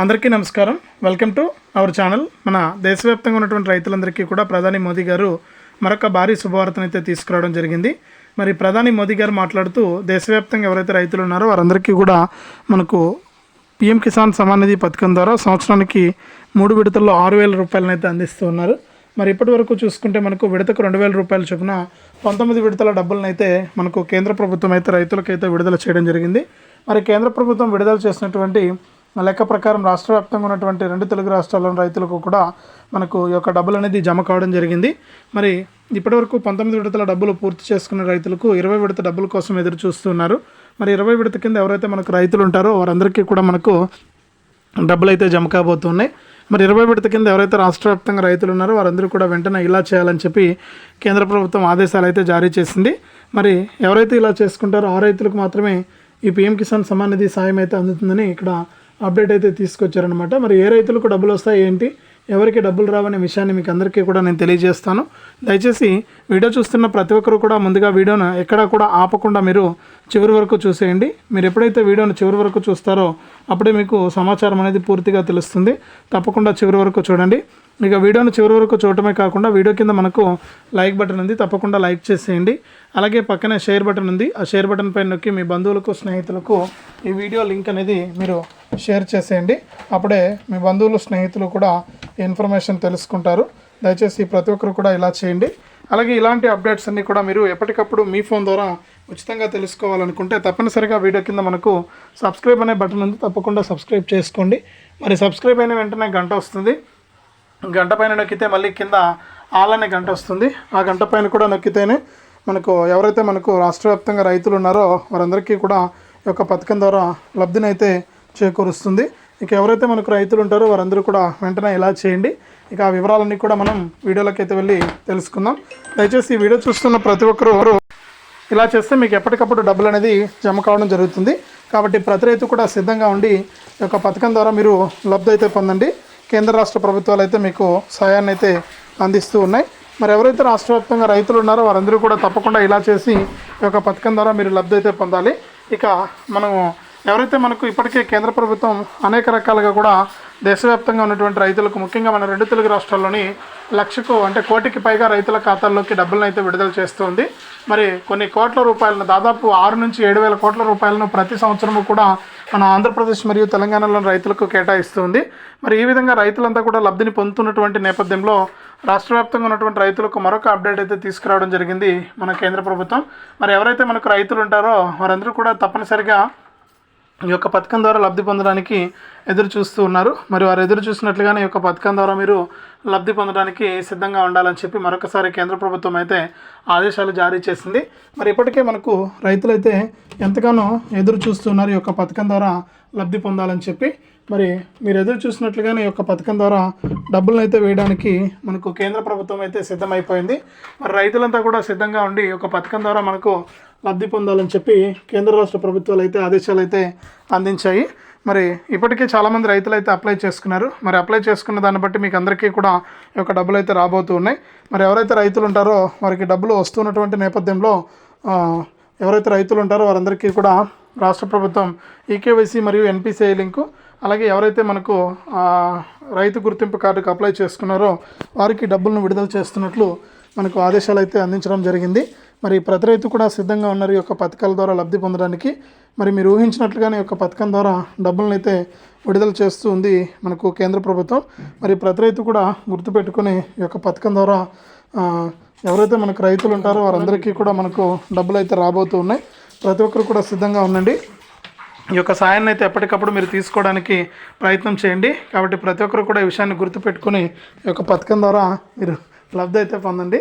అందరికీ నమస్కారం. Welcome to our channel మన దేశవ్యాప్తంగా ఉన్నటువంటి రైతులందరికీ కూడా ప్రధాని మోదీ గారు మరొక భారీ శుభవార్తను అయితే తీసుకురావడం జరిగింది. మరి ప్రధాని మోదీ గారు మాట్లాడుతూ దేశవ్యాప్తంగా ఎవరైతే రైతులు ఉన్నారో వారందరికీ కూడా మనకు పిఎం కిసాన్ సమాన్ నిధి పథకం ద్వారా సంవత్సరానికి మూడు విడతల్లో ఆరు వేల రూపాయలను అయితే అందిస్తూ ఉన్నారు. మరి ఇప్పటి వరకు చూసుకుంటే మనకు విడతకు రెండు వేల రూపాయల చొప్పున పంతొమ్మిది విడతల డబ్బులను అయితే మనకు కేంద్ర ప్రభుత్వం అయితే రైతులకైతే విడుదల చేయడం జరిగింది. మరి కేంద్ర ప్రభుత్వం విడుదల చేసినటువంటి లెక్క ప్రకారం రాష్ట్ర వ్యాప్తంగా ఉన్నటువంటి రెండు తెలుగు రాష్ట్రాల్లోని రైతులకు కూడా మనకు ఈ యొక్క డబ్బులు అనేది జమ కావడం జరిగింది. మరి ఇప్పటివరకు పంతొమ్మిది విడతల డబ్బులు పూర్తి చేసుకున్న రైతులకు ఇరవై విడత డబ్బుల కోసం ఎదురు చూస్తున్నారు. మరి ఇరవై విడత కింద ఎవరైతే మనకు రైతులు ఉంటారో వారందరికీ కూడా మనకు డబ్బులు అయితే జమ కాబోతున్నాయి. మరి ఇరవై విడత కింద ఎవరైతే రాష్ట్ర వ్యాప్తంగా రైతులు ఉన్నారో వారందరూ కూడా వెంటనే ఇలా చేయాలని చెప్పి కేంద్ర ప్రభుత్వం ఆదేశాలు అయితే జారీ చేసింది. మరి ఎవరైతే ఇలా చేసుకుంటారో ఆ రైతులకు మాత్రమే ఈ పిఎం కిసాన్ సమాన్ నిధి సాయం అయితే అందుతుందని ఇక్కడ అప్డేట్ అయితే తీసుకొచ్చారనమాట మరి ఏ రైతులకు డబ్బులు వస్తాయి ఏంటి ఎవరికి డబ్బులు రావనే విషయాన్ని మీకు అందరికీ కూడా నేను తెలియజేస్తాను. దయచేసి వీడియో చూస్తున్న ప్రతి ఒక్కరు కూడా ముందుగా వీడియోను ఎక్కడా కూడా ఆపకుండా మీరు చివరి వరకు చూసేయండి. మీరు ఎప్పుడైతే వీడియోను చివరి వరకు చూస్తారో అప్పుడే మీకు సమాచారం అనేది పూర్తిగా తెలుస్తుంది. తప్పకుండా చివరి వరకు చూడండి. ఇక వీడియోను చివరి వరకు చూడటమే కాకుండా వీడియో కింద మనకు లైక్ బటన్ ఉంది తప్పకుండా లైక్ చేసేయండి. అలాగే పక్కనే షేర్ బటన్ ఉంది. ఆ షేర్ బటన్ పైన నొక్కి మీ బంధువులకు స్నేహితులకు ఈ వీడియో లింక్ అనేది మీరు షేర్ చేసేయండి. అప్పుడే మీ బంధువులు స్నేహితులు కూడా ఇన్ఫర్మేషన్ తెలుసుకుంటారు. దయచేసి ప్రతి ఒక్కరు కూడా ఇలా చేయండి. అలాగే ఇలాంటి అప్డేట్స్ అన్నీ కూడా మీరు ఎప్పటికప్పుడు మీ ఫోన్ ద్వారా ఉచితంగా తెలుసుకోవాలనుకుంటే తప్పనిసరిగా వీడియో కింద మనకు సబ్స్క్రైబ్ అనే బటన్ ఉంది. తప్పకుండా సబ్స్క్రైబ్ చేసుకోండి. మరి సబ్స్క్రైబ్ అయిన వెంటనే గంట వస్తుంది. గంట పైన నొక్కితే మళ్ళీ కింద ఆల్ గంట వస్తుంది. ఆ గంట పైన కూడా నొక్కితేనే మనకు ఎవరైతే మనకు రాష్ట్ర వ్యాప్తంగా రైతులు ఉన్నారో వారందరికీ కూడా ఈ యొక్క పథకం ద్వారా లబ్ధినైతే చేకూరుస్తుంది. ఇక ఎవరైతే మనకు రైతులు ఉంటారో వారందరూ కూడా వెంటనే ఇలా చేయండి. ఇక ఆ వివరాలన్నీ కూడా మనం వీడియోలోకి అయితే వెళ్ళి తెలుసుకుందాం. దయచేసి ఈ వీడియో చూస్తున్న ప్రతి ఒక్కరూ ఇలా చేస్తే మీకు ఎప్పటికప్పుడు డబ్బులు అనేది జమ కావడం జరుగుతుంది. కాబట్టి ప్రతి రైతు కూడా సిద్ధంగా ఉండి ఈ యొక్క పథకం ద్వారా మీరు లబ్ధి అయితే పొందండి. కేంద్ర రాష్ట్ర ప్రభుత్వాలు అయితే మీకు సహాయాన్ని అయితే అందిస్తూ ఉన్నాయి. మరి ఎవరైతే రాష్ట్ర వ్యాప్తంగా రైతులు ఉన్నారో వారందరూ కూడా తప్పకుండా ఇలా చేసి ఈ యొక్క పథకం ద్వారా మీరు లబ్ధి అయితే పొందాలి. ఇక మనము ఎవరైతే మనకు ఇప్పటికే కేంద్ర ప్రభుత్వం అనేక రకాలుగా కూడా దేశవ్యాప్తంగా ఉన్నటువంటి రైతులకు ముఖ్యంగా మన రెండు తెలుగు రాష్ట్రాల్లోని లక్షకు అంటే కోటికి పైగా రైతుల ఖాతాల్లోకి డబ్బులను అయితే విడుదల చేస్తుంది. మరి కొన్ని కోట్ల రూపాయలను దాదాపు ఆరు నుంచి ఏడు వేల కోట్ల రూపాయలను ప్రతి సంవత్సరము కూడా మన ఆంధ్రప్రదేశ్ మరియు తెలంగాణలోని రైతులకు కేటాయిస్తుంది. మరి ఈ విధంగా రైతులంతా కూడా లబ్ధిని పొందుతున్నటువంటి నేపథ్యంలో రాష్ట్ర వ్యాప్తంగా ఉన్నటువంటి రైతులకు మరొక అప్డేట్ అయితే తీసుకురావడం జరిగింది మన కేంద్ర ప్రభుత్వం. మరి ఎవరైతే మనకు రైతులు ఉంటారో వారందరూ కూడా తప్పనిసరిగా ఈ యొక్క పథకం ద్వారా లబ్ధి పొందడానికి ఎదురు చూస్తూ ఉన్నారు. మరి వారు ఎదురు చూసినట్లుగానే ఈ యొక్క పథకం ద్వారా మీరు లబ్ధి పొందడానికి సిద్ధంగా ఉండాలని చెప్పి మరొకసారి కేంద్ర ప్రభుత్వం అయితే ఆదేశాలు జారీ చేసింది. మరి ఇప్పటికే మనకు రైతులైతే ఎంతగానో ఎదురు చూస్తున్నారు ఈ యొక్క పథకం ద్వారా లబ్ధి పొందాలని చెప్పి. మరి మీరు ఎదురు చూసినట్లుగానే ఈ యొక్క పథకం ద్వారా డబ్బులను అయితే వేయడానికి మనకు కేంద్ర ప్రభుత్వం అయితే సిద్ధమైపోయింది. మరి రైతులంతా కూడా సిద్ధంగా ఉండి ఈ యొక్క పథకం ద్వారా మనకు లబ్ధి పొందాలని చెప్పి కేంద్ర రాష్ట్ర ప్రభుత్వాలు అయితే ఆదేశాలు అయితే అందించాయి. మరి ఇప్పటికే చాలామంది రైతులు అయితే అప్లై చేసుకున్నారు. మరి అప్లై చేసుకున్న దాన్ని బట్టి మీకు అందరికీ కూడా ఈ యొక్క డబ్బులు అయితే రాబోతూ ఉన్నాయి. మరి ఎవరైతే రైతులు ఉంటారో వారికి డబ్బులు వస్తున్నటువంటి నేపథ్యంలో ఎవరైతే రైతులు ఉంటారో వారందరికీ కూడా రాష్ట్ర ప్రభుత్వం ఈకేవైసీ మరియు ఎన్పిసిఐ లింకు అలాగే ఎవరైతే మనకు రైతు గుర్తింపు కార్డుకు అప్లై చేసుకున్నారో వారికి డబ్బులను విడుదల చేస్తున్నట్లు మనకు ఆదేశాలు అయితే అందించడం జరిగింది. మరి ప్రతి రైతు కూడా సిద్ధంగా ఉన్నారు. ఈ యొక్క పథకాల ద్వారా లబ్ధి పొందడానికి. మరి మీరు ఊహించినట్లుగానే ఈ యొక్క పథకం ద్వారా డబ్బులను అయితే విడుదల చేస్తూ ఉంది మనకు కేంద్ర ప్రభుత్వం. మరి ప్రతి రైతు కూడా గుర్తుపెట్టుకుని ఈ యొక్క పథకం ద్వారా ఎవరైతే మనకు రైతులు ఉంటారో వారందరికీ కూడా మనకు డబ్బులు అయితే రాబోతూ ఉన్నాయి. ప్రతి ఒక్కరు కూడా సిద్ధంగా ఉండండి. ఈ యొక్క సాయాన్ని అయితే ఎప్పటికప్పుడు మీరు తీసుకోవడానికి ప్రయత్నం చేయండి. కాబట్టి ప్రతి ఒక్కరు కూడా ఈ విషయాన్ని గుర్తుపెట్టుకుని ఈ యొక్క పథకం ద్వారా మీరు లబ్ధి అయితే పొందండి.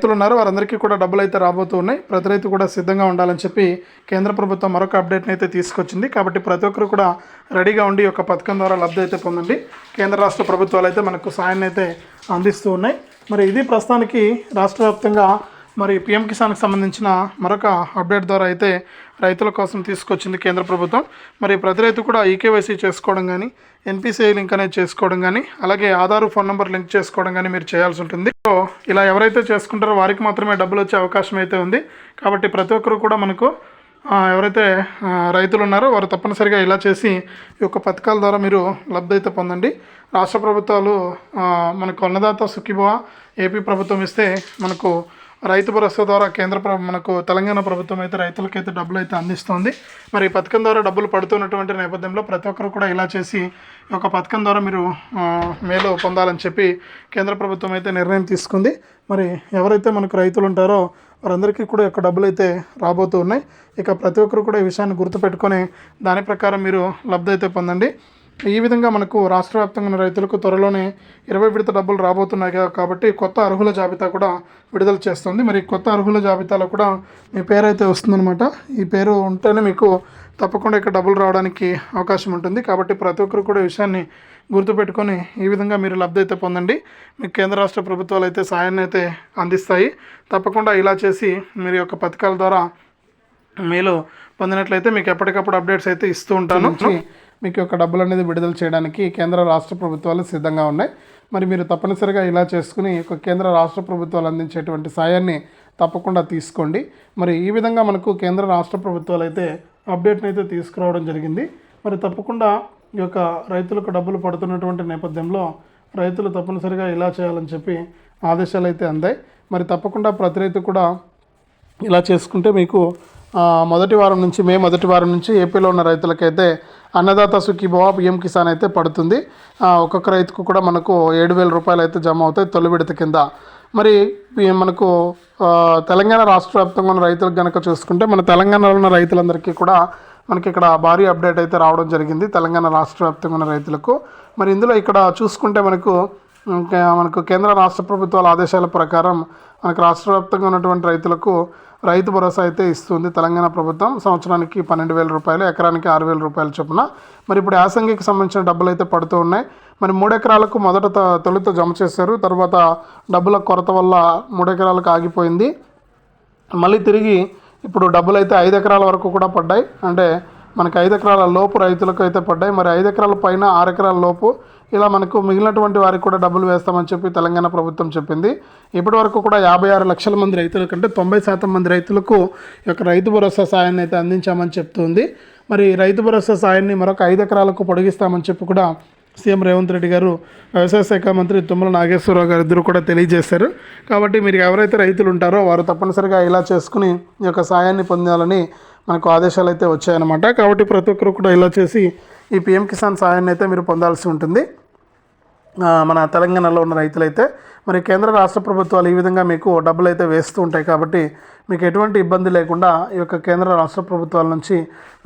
రైతులు ఉన్నారు వారందరికీ కూడా డబ్బులు అయితే రాబోతూ ఉన్నాయి. ప్రతి రైతు కూడా సిద్ధంగా ఉండాలని చెప్పి కేంద్ర ప్రభుత్వం మరొక అప్డేట్ని అయితే తీసుకొచ్చింది. కాబట్టి ప్రతి ఒక్కరు కూడా రెడీగా ఉండి ఒక పథకం ద్వారా లబ్ధి అయితే పొందండి. కేంద్ర రాష్ట్ర ప్రభుత్వాలు అయితే మనకు సాయాన్ని అయితే అందిస్తూ ఉన్నాయి. మరి ఇది ప్రస్తుతానికి రాష్ట్ర వ్యాప్తంగా మరి పిఎం కిసాన్కి సంబంధించిన మరొక అప్డేట్ ద్వారా అయితే రైతుల కోసం తీసుకొచ్చింది కేంద్ర ప్రభుత్వం. మరి ప్రతి రైతు కూడా ఈకేవైసీ చేసుకోవడం కానీ ఎన్పిసిఐ లింక్ అనేది చేసుకోవడం కానీ అలాగే ఆధార్ ఫోన్ నెంబర్ లింక్ చేసుకోవడం కానీ మీరు చేయాల్సి ఉంటుంది. సో ఇలా ఎవరైతే చేసుకుంటారో వారికి మాత్రమే డబ్బులు వచ్చే అవకాశం అయితే ఉంది. కాబట్టి ప్రతి ఒక్కరు కూడా మనకు ఎవరైతే రైతులు ఉన్నారో వారు తప్పనిసరిగా ఇలా చేసి ఈ యొక్క పథకాల ద్వారా మీరు లబ్ధి అయితే పొందండి. రాష్ట్ర ప్రభుత్వాలు మనకు అన్నదాత సుఖీభవ ఏపీ ప్రభుత్వం ఇస్తే మనకు రైతు భరోసా ద్వారా కేంద్ర మనకు తెలంగాణ ప్రభుత్వం అయితే రైతులకైతే డబ్బులు అయితే అందిస్తుంది. మరి ఈ పథకం ద్వారా డబ్బులు పడుతున్నటువంటి నేపథ్యంలో ప్రతి ఒక్కరు కూడా ఇలా చేసి ఈ యొక్క పథకం ద్వారా మీరు మేలు పొందాలని చెప్పి కేంద్ర ప్రభుత్వం అయితే నిర్ణయం తీసుకుంది. మరి ఎవరైతే మనకు రైతులు ఉంటారో వారందరికీ కూడా ఈ యొక్క డబ్బులు అయితే రాబోతూ ఉన్నాయి. ఇక ప్రతి ఒక్కరు కూడా ఈ విషయాన్ని గుర్తుపెట్టుకొని దాని ప్రకారం మీరు లబ్ధి అయితే పొందండి. ఈ విధంగా మనకు రాష్ట్ర వ్యాప్తంగా ఉన్న రైతులకు త్వరలోనే ఇరవై విడత డబ్బులు రాబోతున్నాయి కాబట్టి కొత్త అర్హుల జాబితా కూడా విడుదల చేస్తుంది. మరి కొత్త అర్హుల జాబితాలో కూడా మీ పేరు అయితే వస్తుందన్నమాట. ఈ పేరు ఉంటేనే మీకు తప్పకుండా ఇక్కడ డబ్బులు రావడానికి అవకాశం ఉంటుంది. కాబట్టి ప్రతి ఒక్కరు కూడా విషయాన్ని గుర్తుపెట్టుకొని ఈ విధంగా మీరు లబ్ధి అయితే పొందండి. మీకు కేంద్ర రాష్ట్ర ప్రభుత్వాలు అయితే సాయాన్ని అయితే అందిస్తాయి. తప్పకుండా ఇలా చేసి మీరు యొక్క పథకాల ద్వారా మీలో పొందినట్లయితే మీకు ఎప్పటికప్పుడు అప్డేట్స్ అయితే ఇస్తూ ఉంటాను. మీకు యొక్క డబ్బులు అనేది విడుదల చేయడానికి కేంద్ర రాష్ట్ర ప్రభుత్వాలు సిద్ధంగా ఉన్నాయి. మరి మీరు తప్పనిసరిగా ఇలా చేసుకుని ఒక యొక్క కేంద్ర రాష్ట్ర ప్రభుత్వాలు అందించేటువంటి సాయాన్ని తప్పకుండా తీసుకోండి. మరి ఈ విధంగా మనకు కేంద్ర రాష్ట్ర ప్రభుత్వాలు అయితే అప్డేట్ని అయితే తీసుకురావడం జరిగింది. మరి తప్పకుండా ఈ యొక్క రైతులకు డబ్బులు పడుతున్నటువంటి నేపథ్యంలో రైతులు తప్పనిసరిగా ఇలా చేయాలని చెప్పి ఆదేశాలు అయితే అందాయి. మరి తప్పకుండా ప్రతి రైతు కూడా ఇలా చేసుకుంటే మీకు మొదటి వారం నుంచి మే మొదటి వారం నుంచి ఏపీలో ఉన్న రైతులకైతే అన్నదాత సుఖీభవ పిఎం కిసాన్ అయితే పడుతుంది. ఒక్కొక్క రైతుకు కూడా మనకు ఏడు వేల రూపాయలు అయితే జమ అవుతాయి తొలి విడత కింద. మరి మనకు తెలంగాణ రాష్ట్ర వ్యాప్తంగా ఉన్న రైతులకు కనుక చూసుకుంటే మన తెలంగాణలో ఉన్న రైతులందరికీ కూడా మనకి ఇక్కడ భారీ అప్డేట్ అయితే రావడం జరిగింది తెలంగాణ రాష్ట్ర వ్యాప్తంగా ఉన్న రైతులకు. మరి ఇందులో ఇక్కడ చూసుకుంటే మనకు మనకు కేంద్ర రాష్ట్ర ప్రభుత్వాల ఆదేశాల ప్రకారం మనకు రాష్ట్ర వ్యాప్తంగా ఉన్నటువంటి రైతులకు రైతు భరోసా అయితే ఇస్తుంది తెలంగాణ ప్రభుత్వం. సంవత్సరానికి పన్నెండు వేల రూపాయలు ఎకరానికి ఆరు వేల రూపాయల చొప్పున. మరి ఇప్పుడు యాసంగికి సంబంధించిన డబ్బులు అయితే పడుతూ ఉన్నాయి. మరి మూడు ఎకరాలకు మొదట తొలుత జమ చేశారు. తర్వాత డబ్బుల కొరత వల్ల మూడు ఎకరాలకు ఆగిపోయింది. మళ్ళీ తిరిగి ఇప్పుడు డబ్బులు అయితే ఐదు ఎకరాల వరకు కూడా పడ్డాయి. అంటే మనకి ఐదు ఎకరాల లోపు రైతులకు అయితే పడ్డాయి. మరి ఐదు ఎకరాల పైన ఆరు ఎకరాల లోపు ఇలా మనకు మిగిలినటువంటి వారికి కూడా డబ్బులు వేస్తామని చెప్పి తెలంగాణ ప్రభుత్వం చెప్పింది. ఇప్పటి వరకు కూడా యాభై ఆరు లక్షల మంది రైతుల కంటే తొంభై శాతం మంది రైతులకు ఈ యొక్క రైతు భరోసా సాయాన్ని అయితే అందించామని చెప్తుంది. మరి రైతు భరోసా సాయాన్ని మరొక ఐదు ఎకరాలకు పొడిగిస్తామని చెప్పి కూడా సీఎం రేవంత్ రెడ్డి గారు వ్యవసాయ శాఖ మంత్రి తుమ్మల నాగేశ్వరరావు గారు ఇద్దరు కూడా తెలియజేశారు. కాబట్టి మీరు ఎవరైతే రైతులు ఉంటారో వారు తప్పనిసరిగా ఇలా చేసుకుని ఈ యొక్క సాయాన్ని పొందాలని మనకు ఆదేశాలు అయితే వచ్చాయన్నమాట. కాబట్టి ప్రతి ఒక్కరు కూడా ఇలా చేసి ఈ పిఎం కిసాన్ సాయాన్ని అయితే మీరు పొందాల్సి ఉంటుంది. మన తెలంగాణలో ఉన్న రైతులైతే మరి కేంద్ర రాష్ట్ర ప్రభుత్వాలు ఈ విధంగా మీకు డబ్బులు అయితే వేస్తూ ఉంటాయి కాబట్టి మీకు ఎటువంటి ఇబ్బంది లేకుండా ఈ యొక్క కేంద్ర రాష్ట్ర ప్రభుత్వాల నుంచి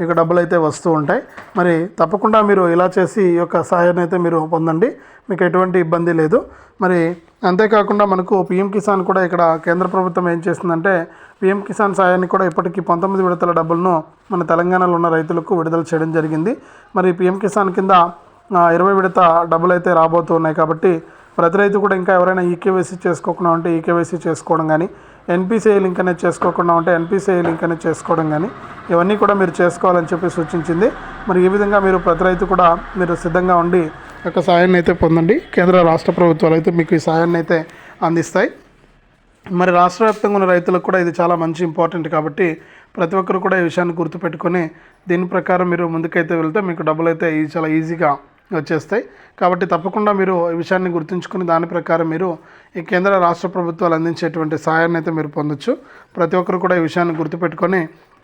మీకు డబ్బులు అయితే వస్తూ ఉంటాయి. మరి తప్పకుండా మీరు ఇలా చేసి ఈ యొక్క సహాయాన్ని అయితే మీరు పొందండి. మీకు ఎటువంటి ఇబ్బంది లేదు. మరి అంతేకాకుండా మనకు పిఎం కిసాన్ కూడా ఇక్కడ కేంద్ర ప్రభుత్వం ఏం చేస్తుందంటే పిఎం కిసాన్ సాయాన్ని కూడా ఇప్పటికీ పంతొమ్మిది విడతల డబ్బులను మన తెలంగాణలో ఉన్న రైతులకు విడుదల చేయడం జరిగింది. మరి పిఎం కిసాన్ కింద ఇరవై విడత డబ్బులు అయితే రాబోతున్నాయి కాబట్టి ప్రతి రైతు కూడా ఇంకా ఎవరైనా ఈకేవైసీ చేసుకోకుండా ఉంటే ఈకేవైసీ చేసుకోవడం కానీ ఎన్పిసిఐ లింక్ అనేది చేసుకోకుండా ఉంటే ఎన్పిసిఐ లింక్ అనేది చేసుకోవడం కానీ ఇవన్నీ కూడా మీరు చేసుకోవాలని చెప్పి సూచించింది. మరి ఈ విధంగా మీరు ప్రతి రైతు కూడా మీరు సిద్ధంగా ఉండి ఒక యొక్క సాయాన్ని అయితే పొందండి. కేంద్ర రాష్ట్ర ప్రభుత్వాలు అయితే మీకు ఈ సాయాన్ని అయితే అందిస్తాయి. మరి రాష్ట్ర వ్యాప్తంగా ఉన్న రైతులకు కూడా ఇది చాలా మంచి ఇంపార్టెంట్ కాబట్టి ప్రతి ఒక్కరు కూడా ఈ విషయాన్ని గుర్తుపెట్టుకొని దీని ప్రకారం మీరు ముందుకైతే వెళ్తే మీకు డబ్బులు అయితే ఈ- చాలా ఈజీగా వచ్చేస్తాయి. కాబట్టి తప్పకుండా మీరు ఈ విషయాన్ని గుర్తుంచుకుని దాని ప్రకారం మీరు ఈ కేంద్ర రాష్ట్ర ప్రభుత్వాలు అందించేటువంటి సాయాన్ని అయితే మీరు పొందొచ్చు. ప్రతి ఒక్కరు కూడా ఈ విషయాన్ని గుర్తుపెట్టుకొని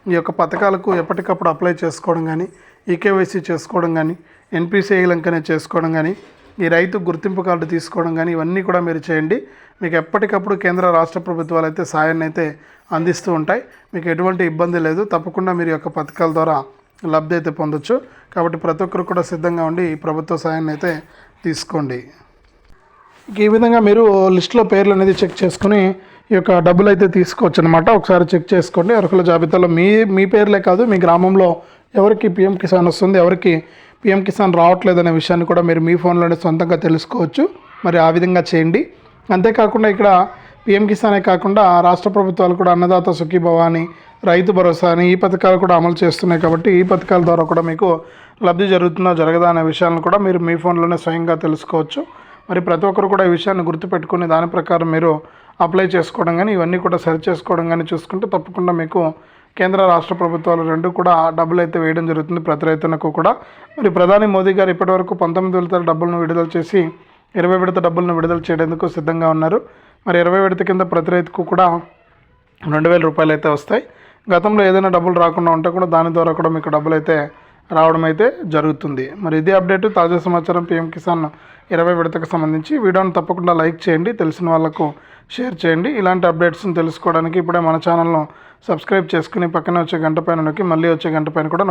ఈ యొక్క పథకాలకు ఎప్పటికప్పుడు అప్లై చేసుకోవడం కానీ ఈకేవైసీ చేసుకోవడం కానీ ఎన్పిసిఐ లంకనే చేసుకోవడం కానీ ఈ రైతు గుర్తింపు కార్డు తీసుకోవడం కానీ ఇవన్నీ కూడా మీరు చేయండి. మీకు ఎప్పటికప్పుడు కేంద్ర రాష్ట్ర ప్రభుత్వాలు అయితే సాయాన్ని అయితే అందిస్తూ ఉంటాయి. మీకు ఎటువంటి ఇబ్బంది లేదు. తప్పకుండా మీరు యొక్క పథకాల ద్వారా లబ్ధి అయితే పొందొచ్చు. కాబట్టి ప్రతి ఒక్కరు కూడా సిద్ధంగా ఉండి ఈ ప్రభుత్వ సాయాన్ని అయితే తీసుకోండి. ఈ విధంగా మీరు లిస్ట్లో పేర్లు అనేది చెక్ చేసుకుని ఈ యొక్క డబ్బులు అయితే తీసుకోవచ్చు అనమాట ఒకసారి చెక్ చేసుకోండి. అర్హుల జాబితాలో మీ మీ పేర్లే కాదు మీ గ్రామంలో ఎవరికి పిఎం కిసాన్ వస్తుంది ఎవరికి పిఎం కిసాన్ రావట్లేదనే విషయాన్ని కూడా మీరు మీ ఫోన్లోనే సొంతంగా తెలుసుకోవచ్చు. మరి ఆ విధంగా చేయండి. అంతేకాకుండా ఇక్కడ పిఎం కిసానే కాకుండా రాష్ట్ర ప్రభుత్వాలు కూడా అన్నదాత సుఖీభవ అని రైతు భరోసా అని ఈ పథకాలు కూడా అమలు చేస్తున్నాయి కాబట్టి ఈ పథకాల ద్వారా కూడా మీకు లబ్ధి జరుగుతుందా జరగదా అనే విషయాలను కూడా మీరు మీ ఫోన్లోనే స్వయంగా తెలుసుకోవచ్చు. మరి ప్రతి ఒక్కరు కూడా ఈ విషయాన్ని గుర్తుపెట్టుకుని దాని ప్రకారం మీరు అప్లై చేసుకోవడం కానీ ఇవన్నీ కూడా సరి చేసుకోవడం కానీ చూసుకుంటే తప్పకుండా మీకు కేంద్ర రాష్ట్ర ప్రభుత్వాలు రెండు కూడా డబ్బులు అయితే వేయడం జరుగుతుంది ప్రతి రైతులకు కూడా. మరి ప్రధాని మోదీ గారు ఇప్పటివరకు పంతొమ్మిది విడతల డబ్బులను విడుదల చేసి ఇరవై విడత డబ్బులను విడుదల చేయడానికి సిద్ధంగా ఉన్నారు. మరి ఇరవై విడత కింద ప్రతి రైతుకు కూడా రెండు వేల రూపాయలు అయితే వస్తాయి. గతంలో ఏదైనా డబ్బులు రాకుండా ఉంటే కూడా దాని ద్వారా కూడా మీకు డబ్బులు అయితే రావడం అయితే జరుగుతుంది. మరి ఇదే అప్డేట్ తాజా సమాచారం పిఎం కిసాన్ ఇరవై విడతకు సంబంధించి. వీడియోను తప్పకుండా లైక్ చేయండి తెలిసిన వాళ్ళకు షేర్ చేయండి. ఇలాంటి అప్డేట్స్ని తెలుసుకోవడానికి ఇప్పుడే మన ఛానల్ను సబ్స్క్రైబ్ చేసుకుని పక్కనే వచ్చే గంట పైన నొక్కి మళ్ళీ వచ్చే గంట పైన కూడా